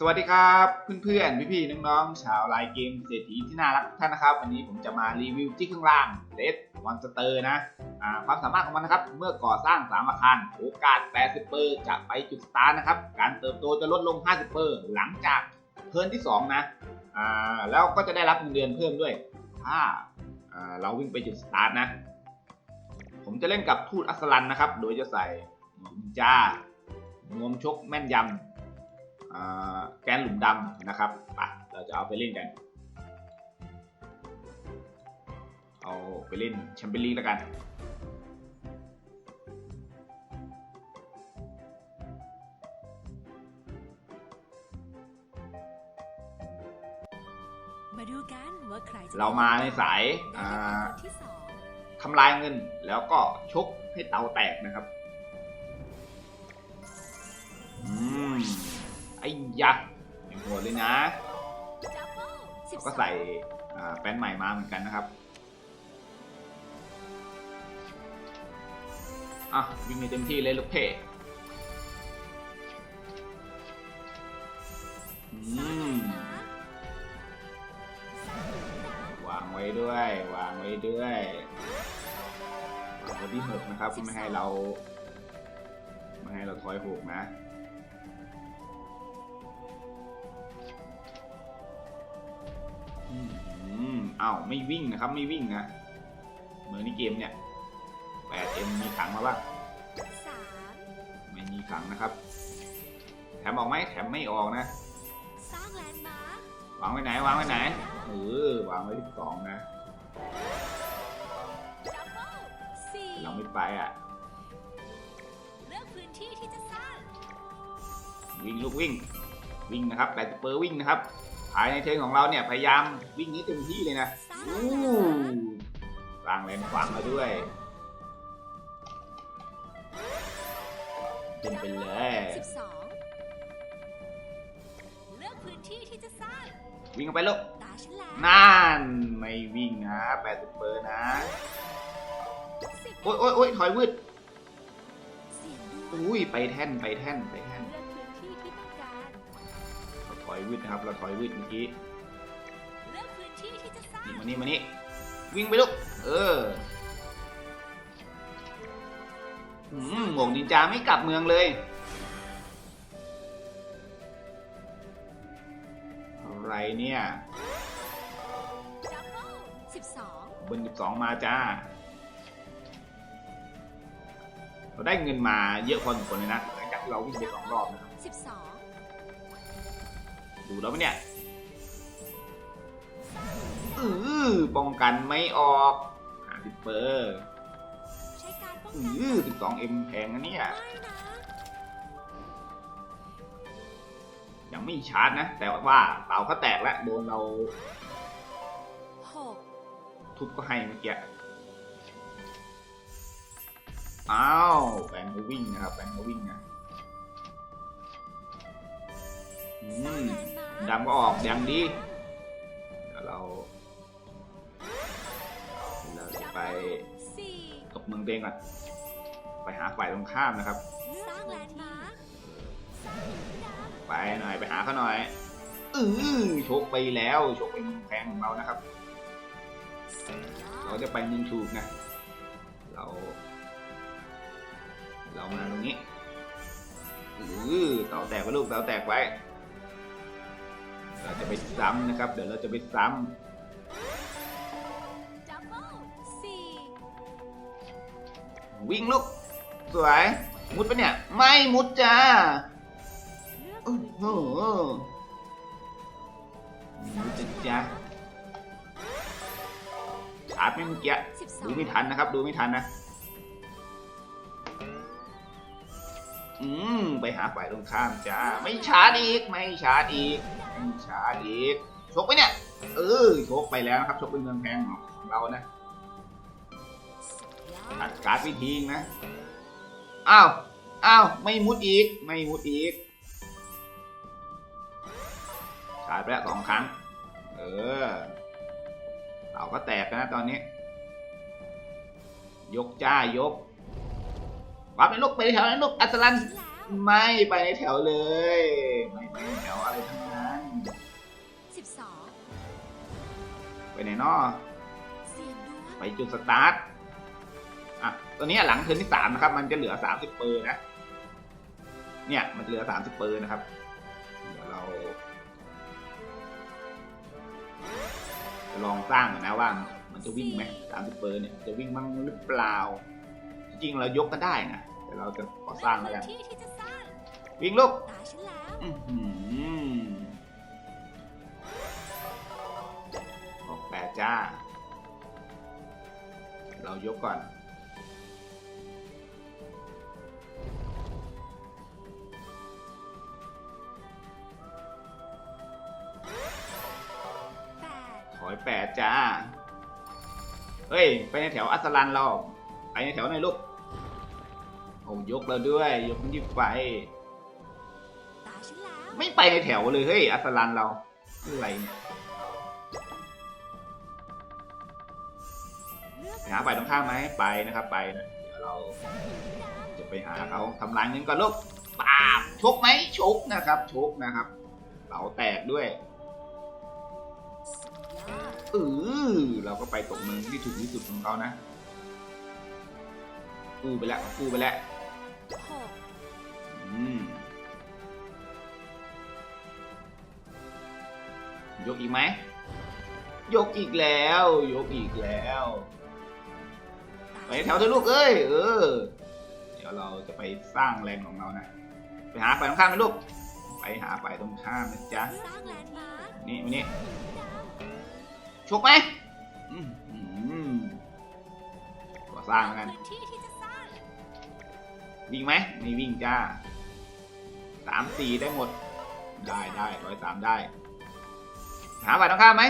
สวัสดีครับเพื่อนๆพี่ๆน้องๆชาวไลน์เกมเศรษฐีที่น่ารักทุกท่านนะครับ วันนี้ผมจะมารีวิวที่ข้างล่างเลสมอนสเตอร์นะความสามารถของมันนะครับ เมื่อก่อสร้างสามอาคารโอกาส 80เปอร์จะไปจุดสตาร์นะครับ การเติบโตจะลดลง 50เปอร์หลังจากเทิร์นที่ 2 นะแล้วก็จะได้รับเงินเดือนเพิ่มด้วย ถ้าเราวิ่งไปจุดสตาร์นะ ผมจะเล่นกับทูตอัสลันนะครับ โดยจะใส่นินจางวมชกแม่นยำ แกนหลุมดำนะครับไปเราจะเอาไปเล่นกัน เอาไปเล่นแชมเปี้ยนลีกแล้วกันมาดูกันว่าใครจะเรามาในสายได้อ่าเป็นคนที่สองทำลายเงินแล้วก็ชกให้เตาแตกนะครับ ไอ้ยักษ์อย่างโหดเลยนะเราก็ใส่แป้นใหม่มาเหมือนกันนะครับอะวิ่งให้เต็มที่เลยลูกเพ่วางไว้ด้วย วางไว้ด้วยวางไว้ที่หกนะครับไม่ให้เรา ไม่ให้เราถอยหกนะ อืมอ้าวไม่วิ่งนะครับไม่วิ่งนะเหมือนในเกมเนี่ยแปดเอ็มมีขังมาบ้างสามไม่มีขังนะครับ แถมออกไหมแถมไม่ออกนะสร้างแลนด์มาร์ควางไว้ไหนวางไว้ไหนเออวางไว้ที่สองนะดับเบิลสี่แต่เราไม่ไปอะเลือกพื้นที่ที่จะสร้างวิ่งลูกวิ่งวิ่งนะครับแปดเปอร์วิ่งนะครับ ภายในเทิร์นของเราเนี่ยพยายามวิ่งนี้เต็มที่เลยนะสร้างอู้แลนด์มาร์คสร้างแรงขวางมาด้วยเต็มไปเลยสิบสองเลือกพื้นที่ที่จะสร้างวิ่งเข้าไปลูกตาฉันแล้วนั่นไม่วิ่งนะแปดเปอร์นะสิบโอ๊ยโอ๊ยโอ๊ยถอยวืดเสียงดวงอุ้ยไปแท่นไปแท่นไปแท่นเลือกพื้น อยวืดนะครับ เราถอยวืดเมื่อกี้เลือกพื้นที่ที่จะสร้างนี่มานี่มานี่วิ่งไปลูก เออหืมหมวกนินจาไม่กลับเมืองเลยอะไรเนี่ยดับเบิลสิบสองเบนสิบสองมาจ้า เราได้เงินมาเยอะพอสมควรเลยนะหลังจากที่เราวิ่งไปสองรอบนะครับสิบสอง ดูแล้วเนี่ยอือป้องกันไม่ออกหาสิเปอร์อือสิบสองเอ็มแพงนะเนี่ยยังไม่ชาร์จนะ แต่ว่าเต่าเขาแตกแล้วโดนเราหกทุบก็ให้เมื่อกี้อ้าวแบงค์วิ่งนะครับแบงค์วิ่งนะอื้ม ดำก็ออกอย่างดีเดี๋ยวเราเราจะไปตบเมืองเตงก่อน ไปหาฝ่ายตรงข้ามนะครับ ไปหน่อยไปหาเขาหน่อยอือชกไปแล้วชกไปเมืองแพงของเรานะครับ เราจะไปเมืองถูกนะ เรา เรามาตรงนี้อือเต่าแตกไว้ลูกเต่าแตกไว้ เราจะไปซ้ำนะครับ เดี๋ยวเราจะไปซ้ำวิ่งลูก สวย มุดปะเนี่ย ไม่มุดจ้าโอ้โหมุดจ้ะจ้าชาร์จไม่เมื่อกี้ดูไม่ทันนะครับ ดูไม่ทันนะ อืม ไปหาฝ่ายตรงข้ามจ้า ไม่ชาร์จอีก ไม่ชาร์จอีก ไม่ชาอีกชกไปเนี่ย เออชกไปแล้วนะครับชกเป็นเมืองแพงของเรานะตัดการ์ดวิธีนะ อ้าว อ้าว ไม่มุดอีก ไม่มุดอีกชาร์จไปแล้วสองครั้ง เออเต่าก็แตกนะตอนนี้ ยกจ้ายกวับไปลูกไปแถวนั้นลูกอัสลันไม่ไปในแถวเลย ไม่ไปในแถวอะไรทั้งไหนเนาะเสียงดวงไปจุดสตาร์ท อะ ตัวนี้หลังเทิร์นที่สามนะครับ มันจะเหลือสามสิบเปอร์นะ เนี่ย มันเหลือสามสิบเปอร์นะครับ เดี๋ยวเราจะลองสร้างก่อนนะว่ามันจะวิ่งไหมสามสิบเปอร์เนี่ย จะวิ่งบ้างหรือเปล่า จริงเรายกก็ได้นะ แต่เราจะขอสร้างแล้วกัน วิ่งลูกอือ จ้า เรายกก่อนแปดถอยแปดจ้า เฮ้ย ไปในแถวอัสลันเรา ไปในแถวไหนลูก โอ้ยกเราด้วย ยกมันที่ไฟตาฉันแล้วไม่ไปในแถวเลย เฮ้ย อัสลันเราอะไรเนี่ย หาฝ่ายตรงข้ามไหมไปนะครับไปนะเดี๋ยวเราจะไปหาเขาทำลายเงินก่อนลูกปาบชกไหมชกนะครับชกนะครับเสาแตกด้วยอดเออเราก็ไปตกเมืองที่ถูกที่สุดของเขานะกู้ไปแล้วกู้ไปแล้วหกอืมยกอีกไหมยกอีกแล้ว ยกอีกแล้ว ไปแถวเธอะลูกเอ้ยเออ เดี๋ยวเราจะไปสร้างแรงของเรานะ ไปหาฝ่ายตรงข้ามไหมลูก ไปหาฝ่ายตรงข้ามนะจ๊ะสร้านี่มานี่ชกไหมอืมอืมก็สร้างแล้วกันวิ่งไหมไม่วิ่งจ้าสามสี่ได้หมด ได้ได้ร้อยสามได้ หาฝ่ายตรงข้ามไหม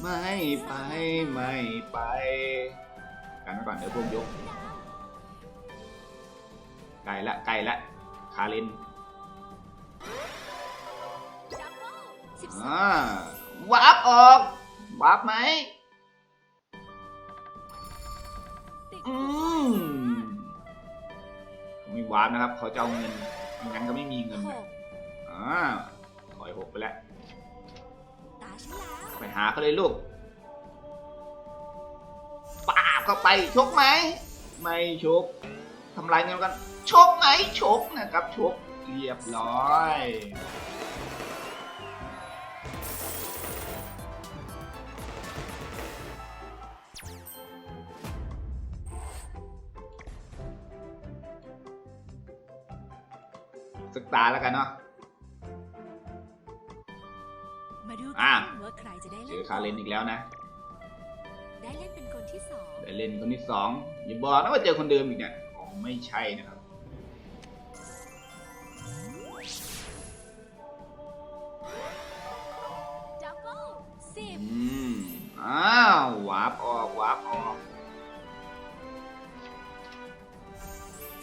ไม่ไปไม่ไป กันไว้ก่อนเดี๋ยวพวกยกไกลละไกลละคารินดับเลสิบสองอ่าวาร์ปออกวาร์ปไหมอืมเขาไม่วาร์ปนะครับ เขาจะเอาเงินไม่งั้นก็ไม่มีเงินนะอ่าถอยหกไปแล้วไปหาเขาเลยลูก เข้าไปชกไหมไม่ชกทำลายเงินกันชกไหมชกนะครับชกเรียบร้อยศึกษาแล้วกันเนาะมาดูอะกันว่าใครจะได้เจเล่อนคาเรนอีกแล้วนะ ที่สองได้เล่นคนที่สองอย่าบอกนะว่าเจอคนเดิมอีกเนี่ยอ๋อไม่ใช่นะครับ ดับเบิลสิบอืม อ้าววาร์ปออกวาร์ปออก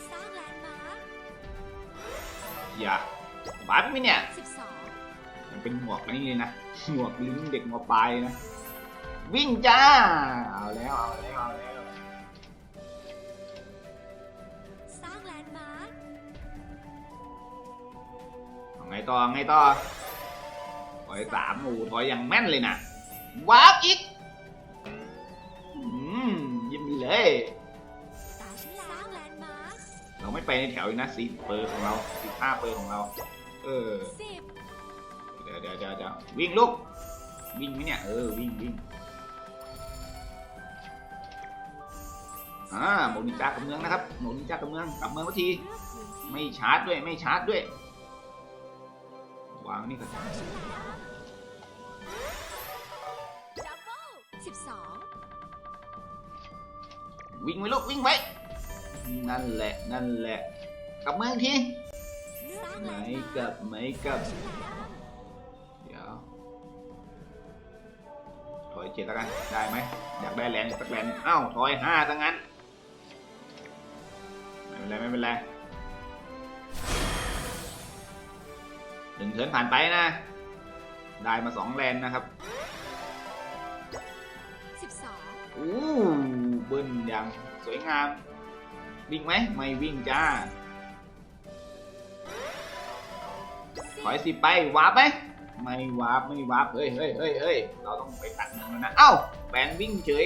สร้างแลนด์มาร์คอย่าวาร์ปไหมเนี่ยสิบสองมันเป็นหมวกอันนี้เลยนะ หมวกลิ้นเด็กมปลายนะ วิ่งจ้า เอาแล้ว เอาแล้ว เอาแล้ว สร้างแลนด์มาร์คเอาไงต่อไงต่อถอยสามหมูถอยอย่างแม่นเลยนะวาร์ปอีก อืม ยิ้มเลยตาฉันแล้วสร้างแลนด์มาร์คเราไม่ไปในแถวอีกนะสี่เปอร์ของเราสิบห้าเปอร์ของเรา เออ สิบเดี๋ยวเดี๋ยวเดี๋ยวเดี๋ยววิ่งลูก วิ่งไหมเนี่ย เออ วิ่งวิ่ง อ่าโมนิจ้ากับเมืองนะครับโมนิจ้ากับเมืองกลับเมืองทันทีเลือกพื้นที่ไม่ชาร์จด้วยไม่ชาร์จด้วย วางนี่ก่อนตาฉันแล้วดับเบิลสิบสองวิ่งไว้ลูกวิ่งไว้นั่นแหละนั่นแหละกลับเมืองทีสร้างแลไม่นด์มาร์คกลับไม่กลับฉันแล้วเดี๋ยวถอยเจ็ดแล้วกันได้ไหมอยากได้แลนด์สักแลนด์เอ้าถอยห้าซะงั้นไม่ เป็นไรไม่เป็นไรหนึ่งเทิร์นผ่านไปนะ ได้มาสองแลนด์นะครับสิบสองอู้เบิ้ลอย่างสวยงาม วิ่งไหมไม่วิ่งจ้า ถอยสิบไปวาร์ปไหมไม่วาร์ปไม่วาร์ปเฮ้ยเฮ้ยเฮ้ยเฮ้ยเราต้องไปตัดเงินแล้วนะ เอ้าแบนวิ่งเฉย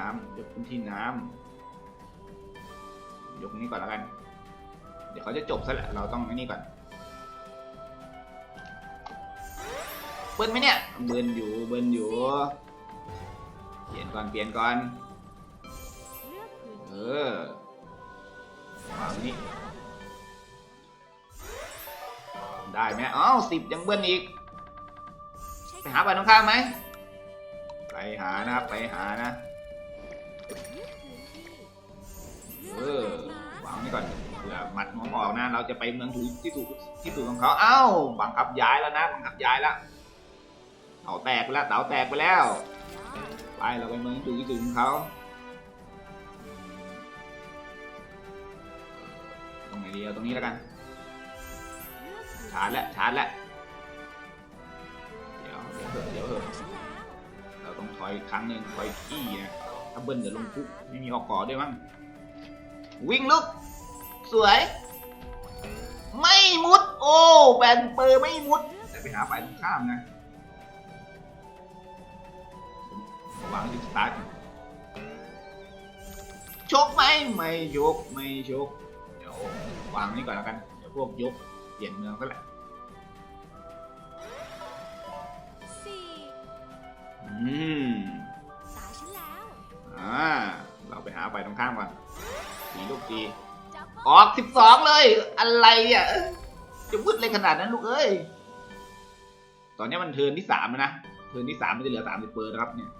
น้ำยกพื้นที่น้ำยกนี้ก่อนแล้วกัน เดี๋ยวเขาจะจบซะแหละ เราต้องนี่ก่อนเบิ้ลไหมเนี่ยเบิ้ลอยู่เบิ้ลอยู่ เปลี่ยนก่อนเปลี่ยนก่อน เออที่อวางนี้ได้ไหมอ้าวสิบยังเบิ้ลอีก ไปหาไปน้องข้ามไหมไปหานะครับ ไปหานะ เออวางไว้ก่อนเผื่อหมัดน้องออกนะ เราจะไปเมืองถูกที่ถูกที่ถูกของเขาเอ้าบังคับย้ายแล้วนะบังคับย้ายแล้วเต่าแตกไปแล้วเต่าแตกไปแล้วไปเราไปเมืองถูกที่ถูกของเขาตรงไหนดีเอาตรงนี้แล้วกันชาร์จแล้วชาร์จแล้วเดี๋ยวเดี๋ยวเถอะเดี๋ยวเถอะตาฉันแล้วเราต้องถอยครั้งหนึ่งถอยขี้นะถ้าเบิ้ลเดี๋ยวลงคุกไม่มีออกก่อด้วยมั้ง วิ่งลุก สวย ไม่มุด โอ้แบนเปอร์ไม่มุด แต่ไปหาฝ่ายตรงข้ามนะวางจุดสตาร์ทก่อนชกไหมไม่ยกไม่ชกเดี๋ยววางนี่ก่อนแล้วกันเดี๋ยวพวกยกเปลี่ยนเมืองก็แหละสี่อืมตาฉันแล้วอ่าเราไปหาฝ่ายตรงข้ามก่อน สีลูกดี ออกสิบสองเลย อะไรเนี่ยจะพูดอะไรขนาดนั้นลูกเอ้ย ตอนนี้มันเทินที่สามแล้วนะ เทินที่สามมันจะเหลือสามสิบเปอร์นะครับเนี่ย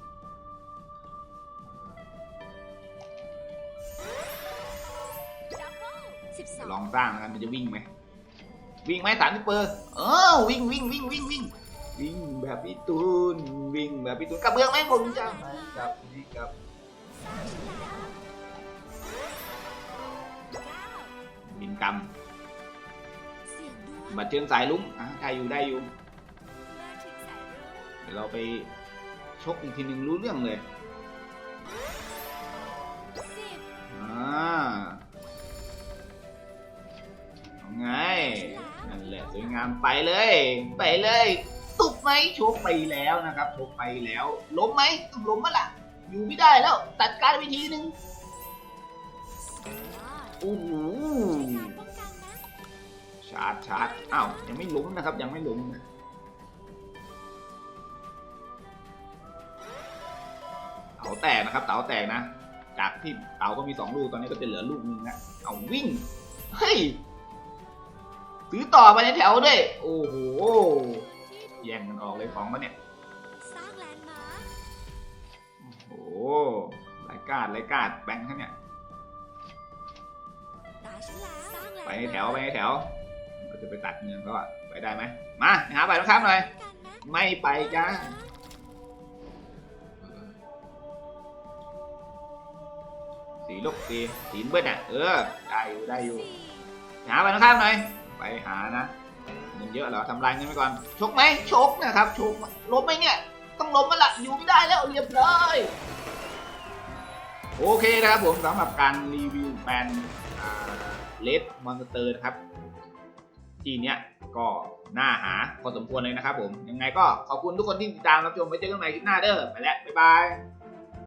ลองสร้างนะครับมันจะวิ่งไหม วิ่งไหมสามสิบเปอร์เออวิ่งวิ่งวิ่งวิ่งวิ่งวิ่งแบบพี่ตูนวิ่งแบบพี่ตูนกระเบื้องไหมผมจะไม่กลับไม่กับ กรรมเสียงดวงบัตรเชิญสายลุ้งอะได้อยู่ได้อยู่มาถึงสายรุ้งเดี๋ยวเราไปชกอีกทีหนึ่งรู้เรื่องเลยสิบอ่าเอาไง นั่นแหละสวยงามไปเลย ไปเลยตุบไหมโชกไปแล้วนะครับโชกไปแล้ว ล้มไหมต้องล้มมาล่ะอยู่ไม่ได้แล้ว ตัดการไปทีนึงยอดโอ้โห ชาร์จชาร์จอ้าวยังไม่ล้มนะครับ ยังไม่ล้มเต๋าแตกนะครับ เต๋าแตกนะ จากที่เต๋าก็มีสองลูกตอนนี้ก็จะเหลือลูกนึงนะเอาวิ่งเฮ้ยซื้อต่อไปในแถวด้วย โอ้โหที่ถูกแย่งกันออกเลยของมันเนี่ยโอ้โหไรกาดรกาดแบงค์เขาเนี่ยไปในแถวไปในแถว ก็จะไปตัดเงินเขาอะไปได้ไหมมาหาไปต้องข้ามหน่อย ไม่ไปจ้าสีลูกสีสีเบิ้ลอะเออได้อยู่ได้อยู่หาไปต้องข้ามหน่อย ไปหานะเงินเยอะเหรอทำลายเงินไปก่อนชกไหมชกนะครับชกล้มไหมเนี่ยต้องล้มมาละอยู่ไม่ได้แล้วเรียบร้อยโอเคนะครับผมสำหรับการรีวิวแบรนด์เลดมอนสเตอร์นะครับ ที่เนี้ยก็น่าหาพอสมควรเลยนะครับผมยังไงก็ขอบคุณทุกคนที่ติดตามรับชมไว้เจอกันใหม่คลิปหน้าเด้อไปแล้วบ๊ายบาย